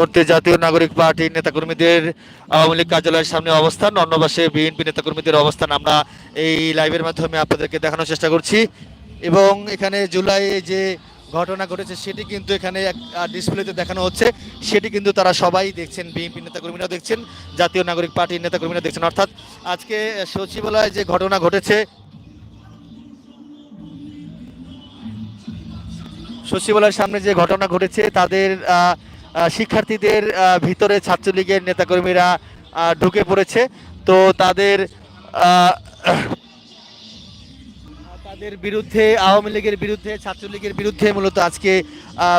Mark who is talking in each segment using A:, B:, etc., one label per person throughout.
A: মুহূর্তে জাতীয় নাগরিক পার্টির নেতাকর্মীদের আওয়ামী লীগ কার্যালয়ের সামনে অবস্থান, অন্য পাশে বিএনপি নেতাকর্মীদের অবস্থান। আমরা এই লাইভের মাধ্যমে আপনাদেরকে দেখানোর চেষ্টা করছি। এবং এখানে জুলাই যে ঘটনা ঘটেছে, সেটি কিন্তু এখানে এক ডিসপ্লেতে দেখানো হচ্ছে। সেটি কিন্তু তারা সবাই দেখছেন, বিএনপি নেতাকর্মীরা দেখছেন, জাতীয় নাগরিক পার্টির নেতাকর্মীরা দেখছেন। অর্থাৎ আজকে সচিবালয়ে যে ঘটনা ঘটেছে, সচিবালয়ের সামনে যে ঘটনা ঘটেছে, তাদের শিক্ষার্থীদের ভিতরে ছাত্রলীগের নেতাকর্মীরা ঢুকে পড়েছে। তো তাদের তাদের বিরুদ্ধে, আওয়ামী লীগের বিরুদ্ধে, ছাত্রলীগের বিরুদ্ধে মূলত আজকে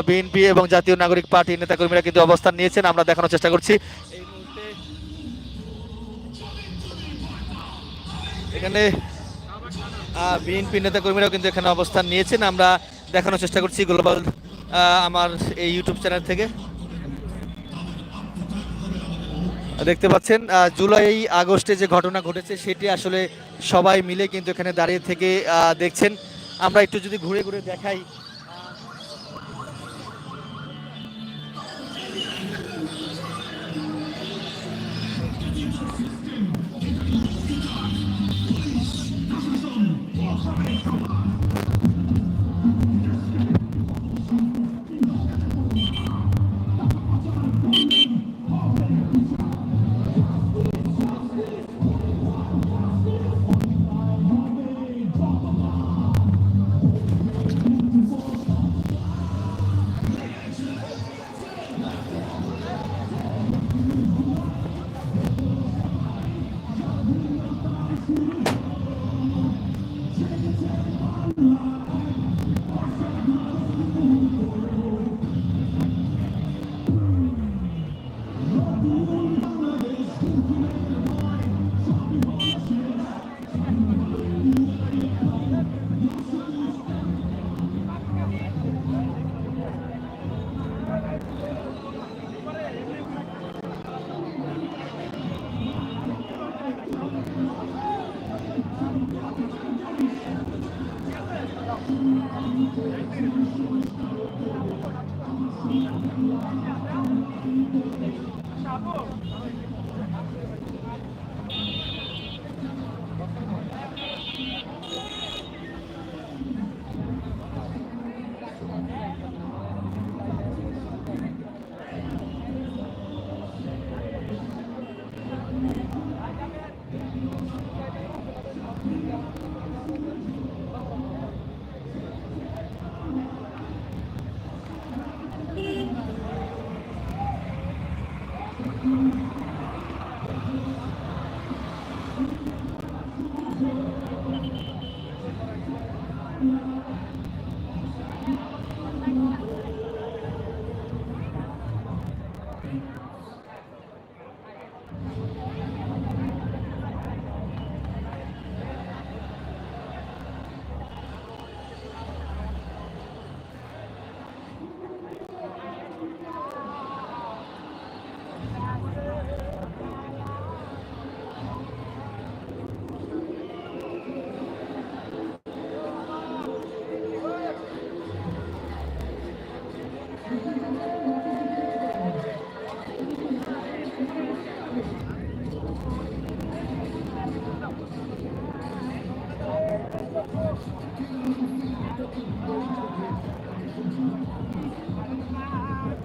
A: বিএনপি এবং জাতীয় নাগরিক পার্টির নেতাকর্মীরা কিন্তু অবস্থান নিয়েছেন। আমরা দেখানোর চেষ্টা করছি। এখানে বিএনপি নেতাকর্মীরাও কিন্তু এখানে অবস্থান নিয়েছেন। আমরা দেখানোর চেষ্টা করছি গ্লোবাল আমার এই ইউটিউব চ্যানেল থেকে। দেখতে পাচ্ছেন জুলাই আগস্টে যে ঘটনা ঘটেছে, সেটি আসলে সবাই মিলে কিন্তু এখানে দাঁড়িয়ে থেকে দেখছেন। আমরা একটু যদি ঘুরে ঘুরে দেখাই Thank you.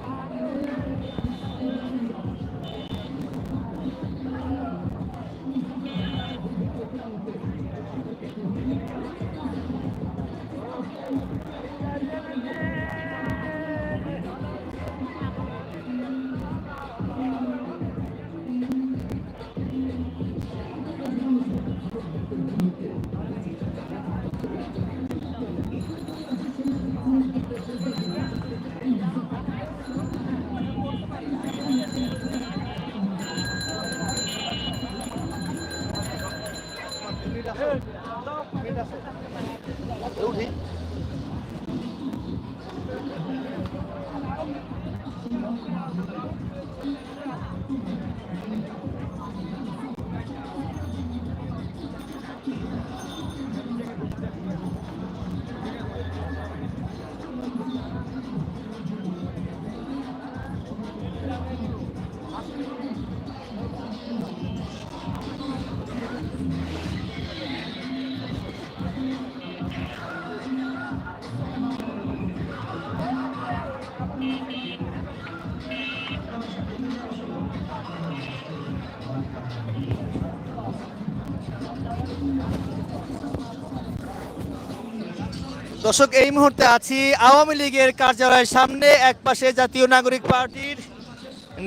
A: দর্শক, এই মুহূর্তে আছি আওয়ামী লীগের কার্যালয়ের সামনে, এক পাশে জাতীয় নাগরিক পার্টির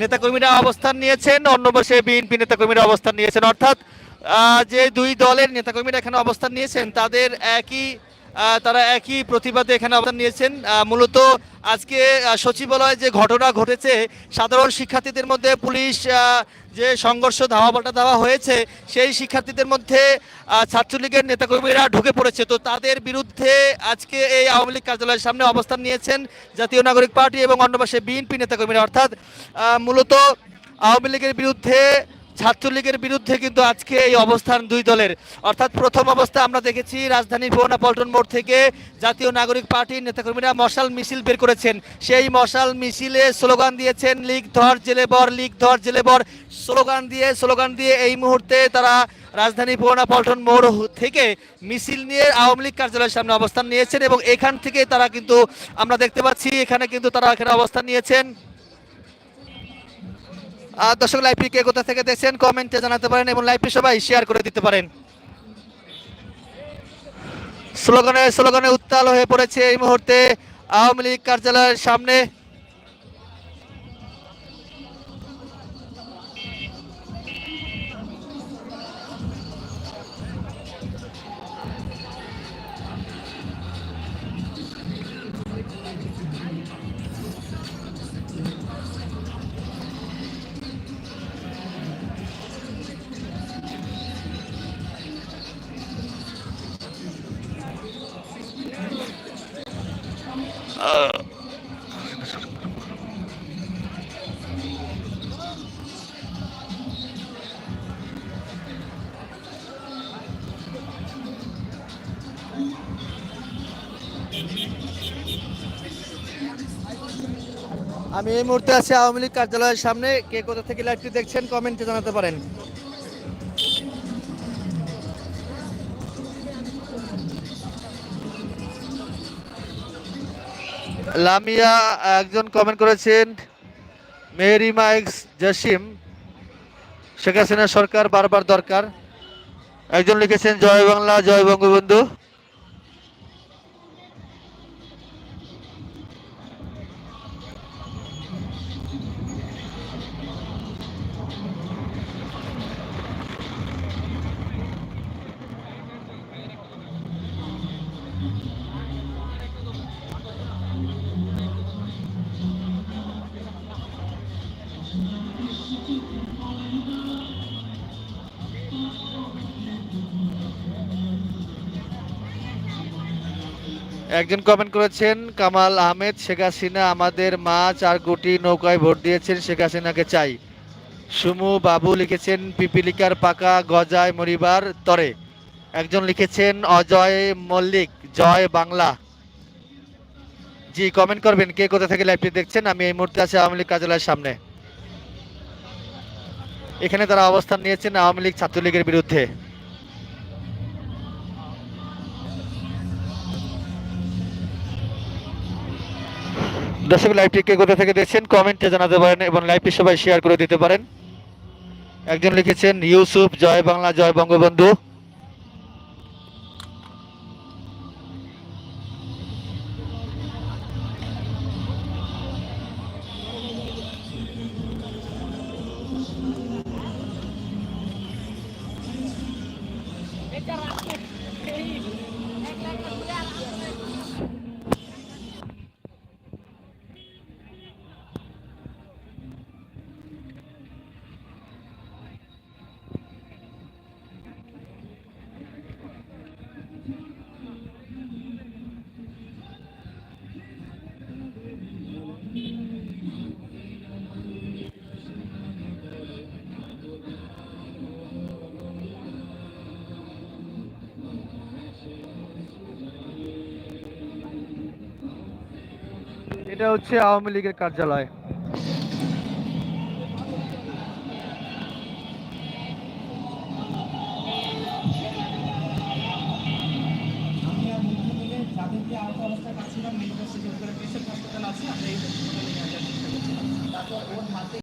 A: নেতাকর্মীরা অবস্থান নিয়েছেন, অন্য পাশে বিএনপি নেতাকর্মীরা অবস্থান নিয়েছেন। অর্থাৎ যে দুই দলের নেতাকর্মীরা এখানে অবস্থান নিয়েছেন, তাদের একই তারা একই প্রতিবাদে এখানে অবস্থান নিয়েছেন। মূলত আজকে সচিবালয়ে যে ঘটনা ঘটেছে, সাধারণ শিক্ষার্থীদের মধ্যে পুলিশ যে সংঘর্ষ ধাওয়া পাল্টা দেওয়া হয়েছে, সেই শিক্ষার্থীদের মধ্যে ছাত্রলীগের নেতাকর্মীরা ঢুকে পড়েছে। তো তাদের বিরুদ্ধে আজকে এই আওয়ামী লীগ কার্যালয়ের সামনে অবস্থান নিয়েছেন জাতীয় নাগরিক পার্টি এবং অন্য পাশে বিএনপি নেতাকর্মীরা। অর্থাৎ মূলত আওয়ামী লীগের বিরুদ্ধে ছাত্রলীগের বিরুদ্ধে কিন্তু আজকে এই অবস্থান দুই দলের। অর্থাৎ প্রথম অবস্থা আমরা দেখেছি রাজধানীর ভুবনা পল্টন মোড় থেকে জাতীয় নাগরিক পার্টির নেতাকর্মীরা মশাল মিছিল বের করেছেন। সেই মশাল মিছিলে স্লোগান দিয়েছেন, লিগ ধর, জেলে বর, লীগ ধর, জেলে বর। স্লোগান দিয়ে স্লোগান দিয়ে এই মুহূর্তে তারা রাজধানী ভুবনা পল্টন মোড় থেকে মিছিল নিয়ে আওয়ামী লীগ কার্যালয়ের সামনে অবস্থান নিয়েছেন এবং এখান থেকে তারা কিন্তু আমরা দেখতে পাচ্ছি, এখানে কিন্তু তারা এখানে অবস্থান নিয়েছেন। দর্শক লাইভটি কে কোথা থেকে দেখছেন কমেন্টে জানাতে পারেন এবং লাইভটি সবাই শেয়ার করে দিতে পারেন। স্লোগানে স্লোগানে উত্তাল হয়ে পড়েছে এই মুহূর্তে আওয়ামী লীগ কার্যালয়ের সামনে। আমি এই মুহূর্তে আছি আওয়ামী লীগ কার্যালয়ের সামনে। কে কোথা থেকে লাইভটি দেখছেন কমেন্টে জানাতে পারেন। লামিয়া একজন কমেন্ট করেছেন মেহরিমা এক্স জসিম, শেখ হাসিনা সরকার বারবার দরকার। একজন লিখেছেন, জয় বাংলা, জয় বঙ্গবন্ধু। একজন কমেন্ট করেছেন, কামাল আহমেদ, শেখ হাসিনা, আমাদের মা চার কোটি নৌকায় ভোট দিয়েছেন, শেখ হাসিনাকে চাই। সুমু বাবু লিখেছেন, পিপিলিকার পাকা গজায় মরিবার তরে। একজন লিখেছেন, অজয় মল্লিক, জয় বাংলা। জি কমেন্ট করবেন, কে কোথা থেকে লাইভটি দেখছেন? আমি এই মুহূর্তে আছি আওয়ামী লীগ কার্যালয়ের সামনে। এখানে তারা অবস্থান নিয়েছেন আওয়ামী লীগ ছাত্রলীগের বিরুদ্ধে। দর্শক লাইভটি কে কোথা থেকে দেখছেন কমেন্টে জানাতে পারেন এবং লাইভটি সবাই শেয়ার করে দিতে পারেন। একজন লিখেছেন, ইউসুফ, জয় বাংলা, জয় বঙ্গবন্ধু। এটা হচ্ছে আওয়ামী লীগের কার্যালয়।